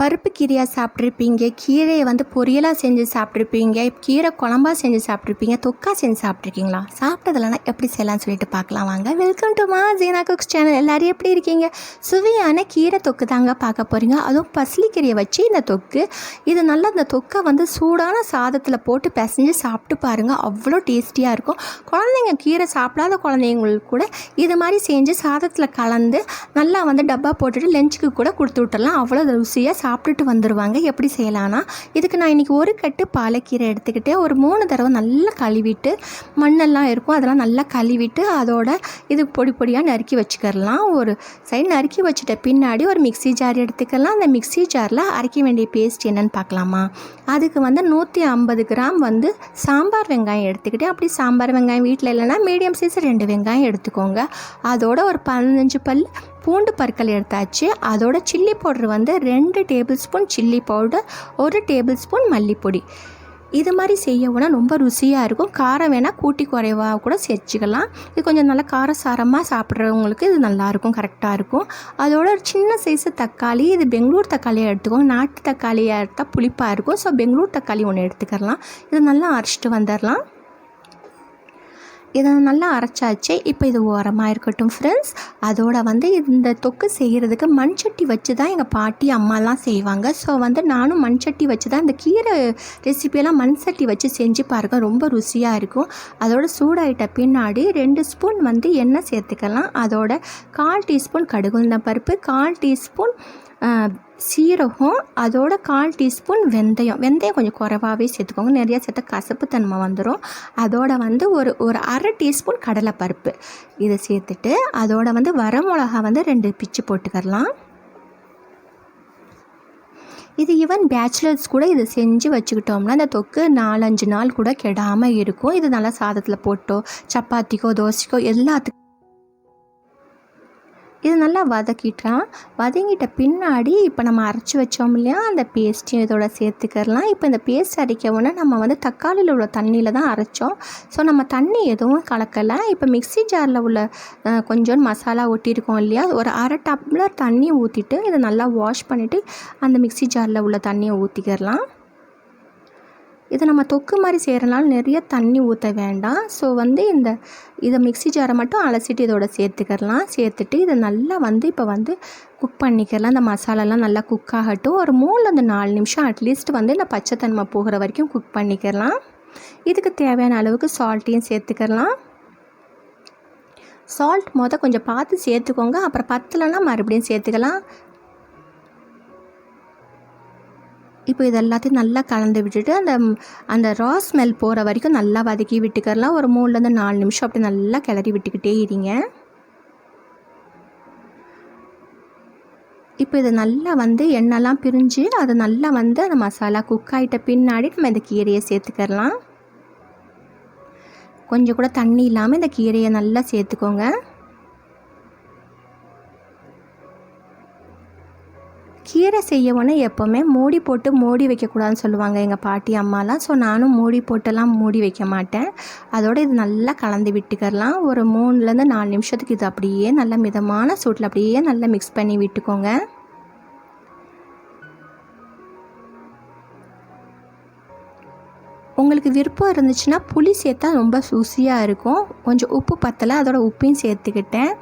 பருப்பு கீரையாக சாப்பிட்ருப்பீங்க கீரையை வந்து பொரியலாக செஞ்சு சாப்பிட்ருப்பீங்க கீரை குழம்பா செஞ்சு சாப்பிட்ருப்பீங்க தொக்கா செஞ்சு சாப்பிட்ருக்கீங்களா? சாப்பிட்டதுலனா எப்படி செய்யலாம்னு சொல்லிட்டு பார்க்கலாம் வாங்க. வெல்கம் டு மா ஜீனா குக்ஸ் சேனல் எல்லோரும் எப்படி இருக்கீங்க? சுவையான கீரை தொக்கு தாங்க பார்க்க போகிறீங்க அதுவும் பசலிக்கீரையை வச்சு இந்த தொக்கு. இது நல்லா இந்த தொக்கை வந்து சூடான சாதத்தில் போட்டு பிசைஞ்சு சாப்பிட்டு பாருங்கள் அவ்வளோ டேஸ்டியாக இருக்கும். குழந்தைங்க கீரை சாப்பிடாத குழந்தைங்களுக்கு கூட இது மாதிரி செஞ்சு சாதத்தில் கலந்து நல்லா வந்து டப்பா போட்டுட்டு லஞ்சுக்கு கூட கொடுத்து விட்டுறலாம் அவ்வளோ ருசியாக சாப்பிட்டுட்டு வந்துடுவாங்க எப்படி செய்யலான்னா இதுக்கு நான் இன்றைக்கி ஒரு கட்டு பாலக்கீரை எடுத்துக்கிட்டு ஒரு மூணு தடவை நல்லா கழுவிட்டு மண்ணெல்லாம் இருக்கும். அதெல்லாம் நல்லா கழுவிட்டு அதோட இது பொடி பொடியாக நறுக்கி வச்சுக்கிறலாம். ஒரு சைடு நறுக்கி வச்சுட்ட பின்னாடி ஒரு மிக்ஸி ஜார் எடுத்துக்கலாம். அந்த மிக்ஸி ஜாரில் அரைக்க வேண்டிய பேஸ்ட் என்னென்னு பார்க்கலாமா? அதுக்கு வந்து நூற்றி ஐம்பது கிராம் வந்து சாம்பார் வெங்காயம் எடுத்துக்கிட்டு அப்படி சாம்பார் வெங்காயம் வீட்டில் இல்லைன்னா மீடியம் சைஸ் ரெண்டு வெங்காயம் எடுத்துக்கோங்க. அதோட ஒரு பதினஞ்சு பல் பூண்டு பற்கள் எடுத்தாச்சு. அதோட சில்லி பவுடர் வந்து ரெண்டு டேபிள் ஸ்பூன் சில்லி பவுடர் ஒரு டேபிள் ஸ்பூன் மல்லிப்பொடி. இது மாதிரி செய்யவுனா ரொம்ப ருசியாக இருக்கும். காரம் வேணால் கூட்டி குறைவாக கூட சேர்த்துக்கலாம் இது கொஞ்சம் நல்லா காரசாரமாக சாப்பிட்றவங்களுக்கு இது நல்லாயிருக்கும் கரெக்டாக இருக்கும். அதோட ஒரு சின்ன சைஸு தக்காளி இது பெங்களூர் தக்காளியாக எடுத்துக்கோங்க. நாட்டு தக்காளியாக எடுத்தால் புளிப்பாக இருக்கும். ஸோ பெங்களூர் தக்காளி ஒன்று எடுத்துக்கலாம் இது நல்லா அரைச்சிட்டு வந்துடலாம் இதை நல்லா அரைச்சாச்சு. இப்போ இது ஓரமாக இருக்கட்டும் ஃப்ரெண்ட்ஸ் அதோட வந்து இந்த தொக்கு செய்கிறதுக்கு மண்சட்டி வச்சு தான் எங்கள் பாட்டி அம்மாலாம் செய்வாங்க. ஸோ வந்து நானும் மண்சட்டி வச்சு தான் இந்த கீரை ரெசிபியெல்லாம் மண்சட்டி வச்சு செஞ்சு பாருங்கள் ரொம்ப ருசியாக இருக்கும். அதோட சூடாயிட்ட பின்னாடி ரெண்டு ஸ்பூன் வந்து எண்ணெய் சேர்த்துக்கலாம். அதோட கால் டீஸ்பூன் கடுகுந்த பருப்பு கால் டீஸ்பூன் சீரகம் அதோட கால் டீஸ்பூன் வெந்தயம். வெந்தயம் கொஞ்சம் குறைவாகவே சேர்த்துக்கோங்க. நிறையா சேர்த்தா கசப்பு தன்மை வந்துடும் அதோட வந்து ஒரு ஒரு அரை டீஸ்பூன் கடலைப்பருப்பு. இதை சேர்த்துட்டு அதோட வந்து வரமிளகா வந்து ரெண்டு பிச்சு போட்டுக்கரலாம் இது ஈவன் பேச்சுலர்ஸ் கூட இது செஞ்சு வச்சுக்கிட்டோம்னா இந்த தொக்கு நாலஞ்சு நாள் கூட கெடாமல் இருக்கும். இது நல்லா சாதத்தில் போட்டோ சப்பாத்திக்கோ தோசைக்கோ எல்லாத்துக்கும் இது நல்லா வதக்கிட்டான் வதங்கிட்ட பின்னாடி இப்போ நம்ம அரைச்சி வச்சோம் இல்லையா அந்த பேஸ்ட்டையும் இதோட சேர்த்துக்கிறலாம். இப்போ இந்த பேஸ்ட் அரைக்கவுன்னா நம்ம வந்து தக்காளியில் உள்ள தண்ணியில் தான் அரைச்சோம். ஸோ நம்ம தண்ணி எதுவும் கலக்கலை. இப்போ மிக்ஸி ஜாரில் உள்ள கொஞ்சம் மசாலா ஒட்டியிருக்கோம் இல்லையா ஒரு அரை டம்ளர் தண்ணி ஊற்றிட்டு இதை நல்லா வாஷ் பண்ணிவிட்டு அந்த மிக்ஸி ஜாரில் உள்ள தண்ணியை ஊற்றிக்கிறலாம் இது நம்ம தொக்கு மாதிரி செய்கிறனால நிறைய தண்ணி ஊற்ற வேண்டாம். ஸோ வந்து இந்த இதை மிக்ஸி ஜாரை மட்டும் அலசிட்டு இதோட சேர்த்துக்கிடலாம். சேர்த்துட்டு இதை நல்லா வந்து இப்போ வந்து குக் பண்ணிக்கலாம் இந்த மசாலாலாம் நல்லா குக் ஆகட்டும். ஒரு மூணுலேருந்து நாலு நிமிஷம் அட்லீஸ்ட் வந்து இந்த பச்சைத்தன்மை போகிற வரைக்கும் குக் பண்ணிக்கலாம் இதுக்கு தேவையான அளவுக்கு சால்ட்டையும் சேர்த்துக்கலாம் சால்ட் மொதல் கொஞ்சம் பார்த்து சேர்த்துக்கோங்க. அப்புறம் பத்தலைன்னா மறுபடியும் சேர்த்துக்கலாம். இப்போ இது எல்லாத்தையும் நல்லா கலந்து விட்டுட்டு அந்த அந்த ரா ஸ்மெல் போகிற வரைக்கும் நல்லா வதக்கி விட்டுக்கரலாம் ஒரு மூணுலேருந்து நாலு நிமிஷம் அப்படி நல்லா கிளறி விட்டுக்கிட்டே இருங்க. இப்போ இது நல்லா வந்து எண்ணெய்லாம் பிரிஞ்சு அது நல்லா வந்து அந்த மசாலா குக் ஆகிட்ட பின்னாடி நம்ம இந்த கீரையை சேர்த்துக்கரலாம் கொஞ்சம் கூட தண்ணி இல்லாமல் இந்த கீரையை நல்லா சேர்த்துக்கோங்க. கீரை செய்யவுடனே எப்போவுமே மூடி போட்டு மூடி வைக்கக்கூடாதுன்னு சொல்லுவாங்க எங்கள் பாட்டி அம்மாலாம். ஸோ நானும் மூடி போட்டெல்லாம் மூடி வைக்க மாட்டேன். அதோடு இது நல்லா கலந்து விட்டுக்கரலாம் ஒரு மூணுலேருந்து நாலு நிமிஷத்துக்கு இது அப்படியே நல்ல மிதமான சூட்டில் அப்படியே நல்லா மிக்ஸ் பண்ணி விட்டுக்கோங்க. உங்களுக்கு விருப்பம் இருந்துச்சுன்னா புளி சேர்த்தா ரொம்ப ருசியாக இருக்கும். கொஞ்சம் உப்பு பத்தலை அதோட உப்பையும் சேர்த்துக்கிட்டேன்.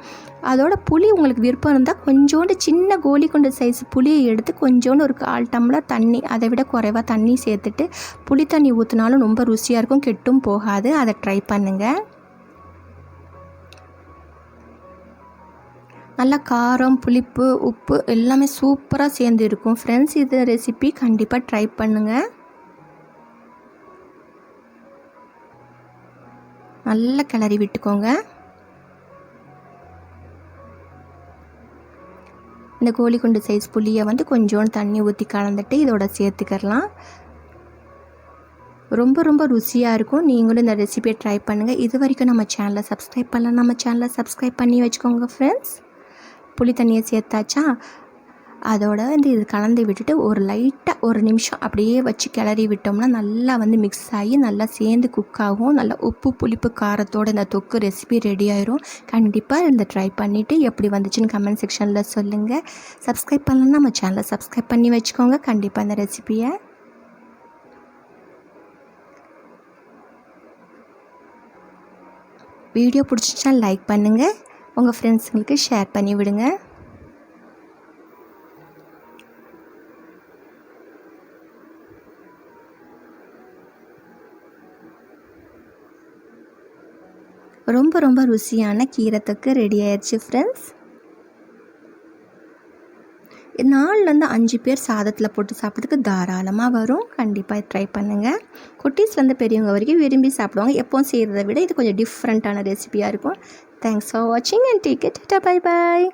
அதோட புளி உங்களுக்கு விருப்பம் இருந்தால் கொஞ்சோண்டு சின்ன கோலி கொண்ட சைஸ் புளியை எடுத்து கொஞ்சோண்டு ஒரு கால் டம்ளர் தண்ணி அதை விட குறைவாக தண்ணி சேர்த்துட்டு புளி தண்ணி ஊற்றினாலும் ரொம்ப ருசியாக இருக்கும் கெட்டும் போகாது. அதை ட்ரை பண்ணுங்கள் நல்லா காரம் புளிப்பு உப்பு எல்லாமே சூப்பராக சேர்ந்து இருக்கும். ஃப்ரெண்ட்ஸ் இது ரெசிபி கண்டிப்பாக ட்ரை பண்ணுங்கள் நல்லா கிளறி விட்டுக்கோங்க. இந்த கோழி குண்டு சைஸ் புளியை வந்து கொஞ்சோண்டு தண்ணி ஊற்றி கலந்துட்டு இதோட சேர்த்துக்கிறலாம். ரொம்ப ரொம்ப ருசியாக இருக்கும். நீங்களும் இந்த ரெசிபியை ட்ரை பண்ணுங்கள் இது வரைக்கும் நம்ம சேனலை சப்ஸ்கிரைப் பண்ணலாம் நம்ம சேனலை சப்ஸ்கிரைப் பண்ணி வச்சுக்கோங்க ஃப்ரெண்ட்ஸ் புளி தண்ணியை சேர்த்தாச்சா? அதோட வந்து இது கலந்து விட்டுட்டு ஒரு லைட்டாக ஒரு நிமிஷம் அப்படியே வச்சு கிளறி விட்டோம்னா நல்லா வந்து மிக்ஸ் ஆகி நல்லா சேர்ந்து குக் ஆகும். நல்லா உப்பு புளிப்பு காரத்தோட இந்த தொக்கு ரெசிபி ரெடி ஆயிரும். கண்டிப்பாக இந்த ட்ரை பண்ணிவிட்டு எப்படி வந்துச்சுன்னு கமெண்ட் செக்ஷனில் சொல்லுங்கள் சப்ஸ்கிரைப் பண்ணலன்னா நம்ம சேனலை சப்ஸ்கிரைப் பண்ணி வச்சுக்கோங்க. கண்டிப்பாக இந்த ரெசிபியை வீடியோ பிடிச்சிச்சா லைக் பண்ணுங்கள் உங்கள் ஃப்ரெண்ட்ஸுங்களுக்கு ஷேர் பண்ணி விடுங்க. ரொம்ப ரொம்ப ருசியான கீரத்துக்கு ரெடி ஆயிடுச்சு ஃப்ரெண்ட்ஸ் நாலுலேருந்து அஞ்சு பேர் சாதத்தில் போட்டு சாப்பிட்றதுக்கு தாராளமாக வரும். கண்டிப்பாக ட்ரை பண்ணுங்கள் குட்டீஸ்லேருந்து பெரியவங்க வரைக்கும் விரும்பி சாப்பிடுவாங்க. எப்போவும் செய்கிறத விட இது கொஞ்சம் டிஃப்ரெண்ட்டான ரெசிபியாக இருக்கும். தேங்க்ஸ் ஃபார் வாட்சிங் and take it bye bye